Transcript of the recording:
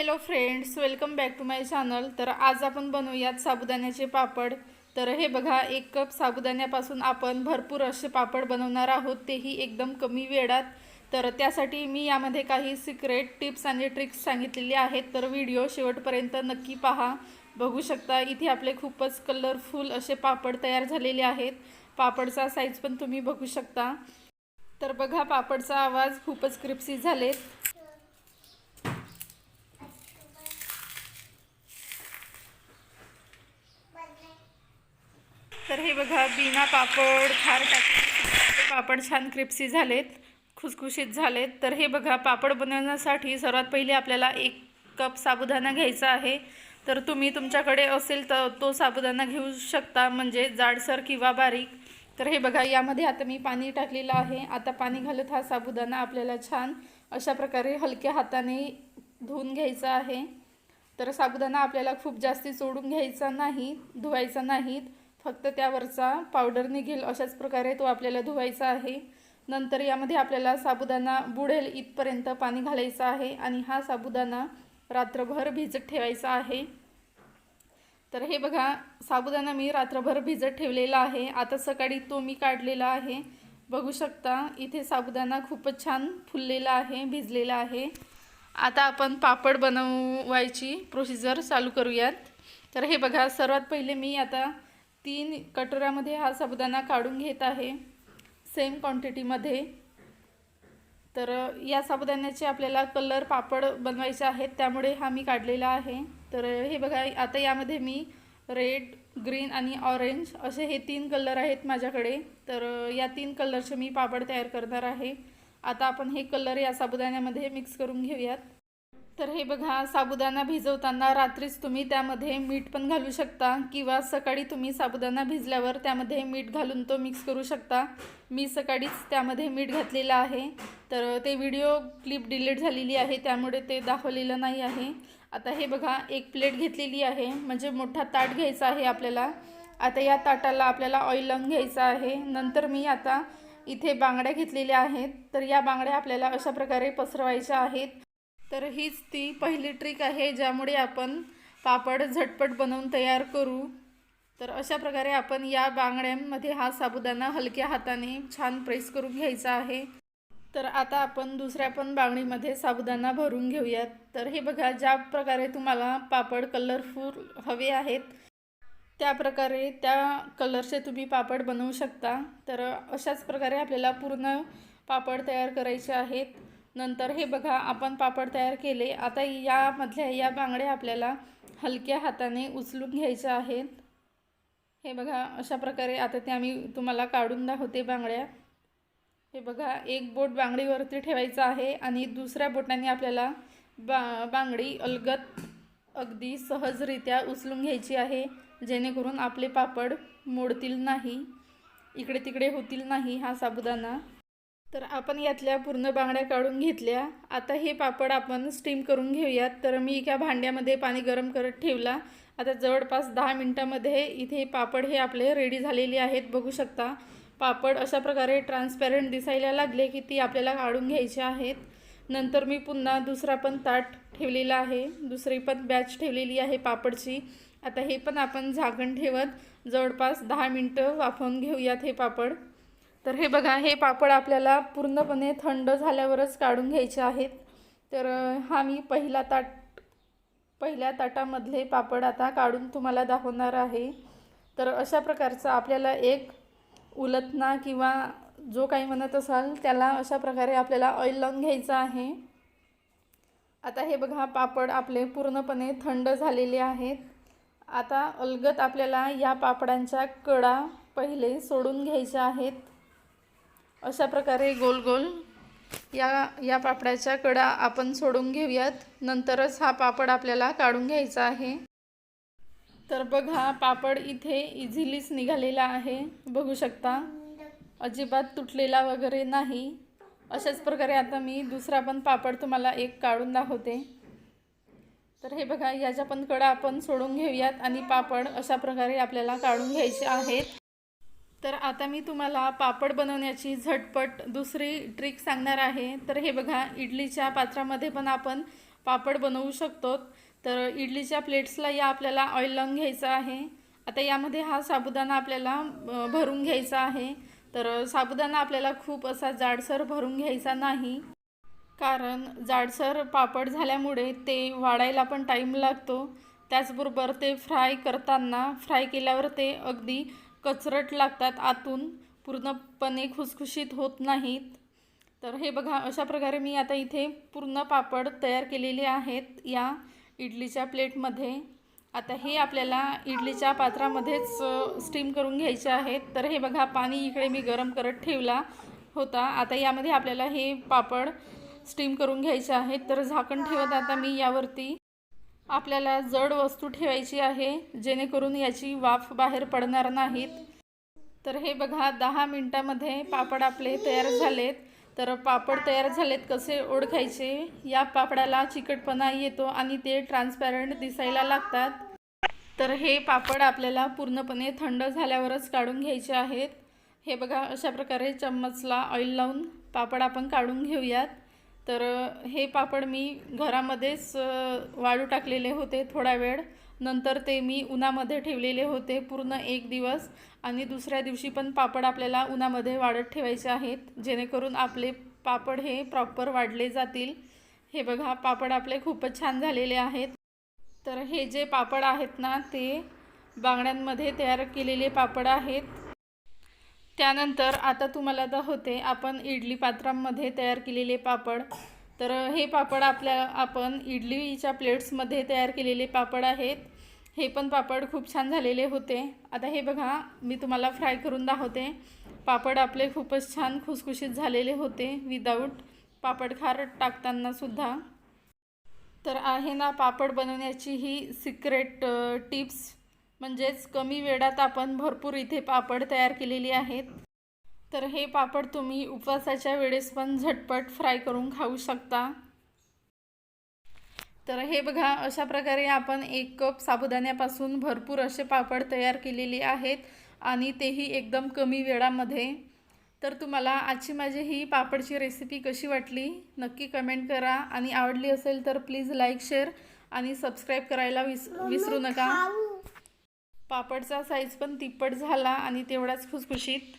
Hello friends welcome back to my channel तर आज आपण बनवूयात साबुदाण्याचे पापड. तर हे बघा एक कप साबुदाण्यापासून आपण भरपूर असे पापड बनवणार आहोत. तेही एकदम कमी वेळात. तर त्यासाठी मी यामध्ये काही सिक्रेट टिप्स आणि ट्रिक्स सांगितलेले आहेत. तर व्हिडिओ शेवटपर्यंत नक्की पहा. बघू शकता इथे आपले खूपच कलरफुल असे पापड तयार झालेले आहेत. पापडचा साईज पण तुम्ही बघू शकता. तर बघा पापडचा आवाज खूपच क्रिप्सी झालेत. तर हे बघा बिना पापड खार टाकून पापड छान क्रिप्सी झालेत खुसखुशीत झालेत. तर हे बघा पापड बनवण्यासाठी सर्वात पहिले आपल्याला एक कप साबुदाणा घ्यायचा आहे. तर तुम्ही तुमच्याकडे असेल तर तो साबुदाणा घेऊ शकता म्हणजे जाडसर किंवा बारीक. तर हे बघा यामध्ये आता मी पाणी टाकलेलं आहे. आता पाणी घालत हा साबुदाणा आपल्याला छान अशा प्रकारे हलक्या हाताने धुवून घ्यायचा आहे. तर साबुदाणा आपल्याला खूप जास्ती सोडून घ्यायचा नाही धुवायचा नाहीत. फक्त त्यावरचा पावडर निघेल अशाच प्रकारे तो आपल्याला धुवायचा आहे. नंतर यामध्ये आपल्याला साबुदाणा बुडेल इथपर्यंत पाणी घालायचं आहे आणि हा साबुदाणा रात्रभर भिजत ठेवायचा आहे. तर हे बघा साबुदाणा मी रात्रभर भिजत ठेवलेला आहे. आता सकाळी तो मी काढलेला आहे. बघू शकता इथे साबुदाणा खूपच छान फुललेला आहे भिजलेला आहे. आता आपण पापड बनवायची प्रोसिजर चालू करूयात. तर हे बघा सर्वात पहिले मी आता तीन कटोऱ्यामध्ये हा साबुदाणा काढून घेत आहे. सेम क्वांटिटीमध्ये तर या साबुदाण्याचे आपल्याला कलर पापड बनवायचे आहेत त्यामुळे हा मी काढलेला आहे. तर हे बघा आता यामध्ये मी रेड ग्रीन आणि ऑरेंज असे हे तीन कलर आहेत माझ्याकडे. तर या तीन कलरचे मी पापड तयार करणार आहे. आता आपण हे कलर या साबुदाण्यामध्ये मिक्स करून घेऊयात. तर हे बघा साबुदाणा भिजवताना रात्रीच तुम्ही त्यामध्ये मीठ पण घालू शकता किंवा सकाळी तुम्ही साबुदाणा भिजल्यावर त्यामध्ये मीठ घालून तो मिक्स करू शकता. मी सकाळीच त्यामध्ये मीठ घातलेलं आहे. तर ते व्हिडिओ क्लिप डिलीट झालेली आहे त्यामुळे ते दाखवलेलं नाही आहे. आता हे बघा एक प्लेट घेतलेली आहे. म्हणजे मोठा ताट घ्यायचा आहे आपल्याला. आता या ताटाला आपल्याला ऑइल लावून घ्यायचं आहे. नंतर मी आता इथे बांगड्या घेतलेल्या आहेत. तर या बांगड्या आपल्याला अशा प्रकारे पसरवायच्या आहेत. तर हीच ती पहिली ट्रिक आहे ज्यामुळे आपण पापड झटपट बनवून तयार करू. तर अशा प्रकारे आपण या बांगड्यांमध्ये हा साबुदाणा हलक्या हाताने छान प्रेस करून घ्यायचा आहे. तर आता आपण दुसऱ्या पण बांगडीमध्ये साबुदाणा भरून घेऊयात. तर हे बघा ज्या प्रकारे तुम्हाला पापड कलरफुल हवे आहेत त्या प्रकारे त्या कलरचे तुम्ही पापड बनवू शकता. तर अशाच प्रकारे आपल्याला पूर्ण पापड तयार करायचे आहेत. नंतर हे बघा आपण पापड तयार केले. आता यामधल्या या बांगड्या आपल्याला हलक्या हाताने उचलून घ्यायच्या आहेत. हे बघा अशा प्रकारे आता ते आम्ही तुम्हाला काढून दाखवते बांगड्या. हे बघा एक बोट बांगडीवरती ठेवायचं आहे आणि दुसऱ्या बोटाने आपल्याला बा बांगडी अलगत अगदी सहजरित्या उचलून घ्यायची आहे. जेणेकरून आपले पापड मोडतील नाही इकडे तिकडे होतील नाही हा साबुदाणा. तर आपण यातल्या पूर्ण बांगड्या काढून घेतल्या. आता हे पापड आपण स्टीम करून घेऊयात. तर मी एका भांड्यामध्ये पाणी गरम करत ठेवला. आता जवळपास दहा मिनटामध्ये इथे पापड हे आपले रेडी झालेले आहेत. बघू शकता पापड अशा प्रकारे ट्रान्सपॅरंट दिसायला लागले की ती आपल्याला काढून घ्यायची आहेत. नंतर मी पुन्हा दुसरा पण ताट ठेवलेला आहे. दुसरी पण बॅच ठेवलेली आहे पापडची. आता हे पण आपण झाकण ठेवत जवळपास दहा मिनटं वाफवून घेऊयात हे पापड. तर हे बघा हे पापड आपल्याला पूर्णपणे थंड झाल्यावरच काढून घ्यायचे आहेत. तर हा मी पहिला ताट पहिल्या ताटामधले पापड आता काढून तुम्हाला दाखवणार आहे. तर अशा प्रकारचा आपल्याला एक उलटना किंवा जो काही म्हणत असाल त्याला अशा प्रकारे आपल्याला ऑइल लावून घ्यायचं आहे. आता हे बघा पापड आपले पूर्णपणे थंड झालेले आहेत. आता अलगत आपल्याला या पापडांच्या कडा पहिले सोडून घ्यायच्या आहेत. अशा प्रकारे गोल गोल या या पापडाच्या कडा आपण सोडून घेऊयात. नंतरच हा पापड आपल्याला काढून घ्यायचा आहे. तर बघा पापड इथे इझिलीच निघालेला आहे. बघू शकता. अजिबात तुटलेला वगैरे नाही. अशाच प्रकारे आता मी दुसरा पण पापड तुम्हाला एक काढून दाखवते. तर हे बघा याच्या पण कडा आपण सोडून घेऊयात आणि पापड अशा प्रकारे आपल्याला काढून घ्यायचे आहेत. तर आता मी तुम्हाला पापड बनवण्याची झटपट दुसरी ट्रिक सांगणार आहे. तर हे बघा इडलीच्या पात्रामध्ये पण आपण पापड बनवू शकतो. तर इडलीच्या प्लेट्सला या आपल्याला ऑइल लावून घ्यायचं आहे. आता यामध्ये हा साबुदाणा आपल्याला भरून घ्यायचा आहे. तर साबुदाणा आपल्याला खूप असा जाडसर भरून घ्यायचा नाही. कारण जाडसर पापड झाल्यामुळे ते वाढायला पण टाईम लागतो. त्याचबरोबर ते फ्राय करताना फ्राय केल्यावर ते अगदी कचरट लागतात आतून पूर्णपणे खुसखुशीत होत नाहीत. तर हे बघा अशा प्रकारे मी आता इथे पूर्ण पापड तयार केलेले आहेत या इडलीच्या प्लेटमध्ये. आता हे आपल्याला इडलीच्या पात्रामध्येच स्टीम करून घ्यायचे आहेत. तर हे बघा पाणी इकडे मी गरम करत ठेवला होता. आता यामध्ये आपल्याला हे पापड स्टीम करून घ्यायचे आहेत. तर झाकण ठेवत आता मी यावरती. आपल्याला जड वस्तू ठेवायची आहे जेणेकरून याची वाफ बाहेर पडणार नाहीत. तर हे बघा दहा मिनटामध्ये पापड आपले तयार झालेत. तर पापड तयार झालेत कसे ओळखायचे? या पापडाला चिकटपणा येतो आणि ते ट्रान्सपॅरंट दिसायला लागतात. तर हे पापड आपल्याला पूर्णपणे थंड झाल्यावरच काढून घ्यायचे आहेत. हे बघा अशा प्रकारे चम्मचला ऑइल लावून पापड आपण काढून घेऊयात. तर हे पापड मी घरामध्येच वाळू टाकलेले होते थोडा वेळ. नंतर ते मी उन्हामध्ये ठेवलेले होते पूर्ण एक दिवस. आणि दुसऱ्या दिवशी पण पापड आपल्याला उन्हामध्ये वाढत ठेवायचे आहेत. जेणेकरून आपले पापड हे प्रॉपर वाढले जातील. हे बघा पापड आपले खूपच छान झालेले आहेत. तर हे जे पापड आहेत ना ते बांगड्यांमध्ये तयार केलेले पापड आहेत. त्यानंतर आता तुम्हाला दाखवते आपण इडली पात्रांमध्ये तयार केलेले पापड. तर हे पापड आपल्या आपण इडलीच्या प्लेट्समध्ये तयार केलेले पापड आहेत. हे पण पापड खूप छान झालेले होते. आता हे बघा मी तुम्हाला फ्राय करून दाखवते. पापड आपले खूपच छान खुसखुशीत झालेले होते विदाऊट पापड खार टाकतानासुद्धा तर आहे ना पापड बनवण्याची ही सिक्रेट टिप्स म्हणजेच कमी वेळात आपण भरपूर इथे पापड तयार केलेली आहेत. तर हे पापड तुम्ही उपवासाच्या वेळेस पण झटपट फ्राय करून खाऊ शकता. तर हे बघा अशा प्रकारे आपण एक कप साबुदाण्यापासून भरपूर असे पापड तयार केलेले आहेत आणि तेही एकदम कमी वेळामध्ये. तर तुम्हाला आजची माझी ही पापडची रेसिपी कशी वाटली नक्की कमेंट करा. आणि आवडली असेल तर प्लीज लाईक शेअर आणि सबस्क्राईब करायला विस विसरू नका. पापडचा साईज पण तिप्पट झाला आणि तेवढाच खुसखुशीत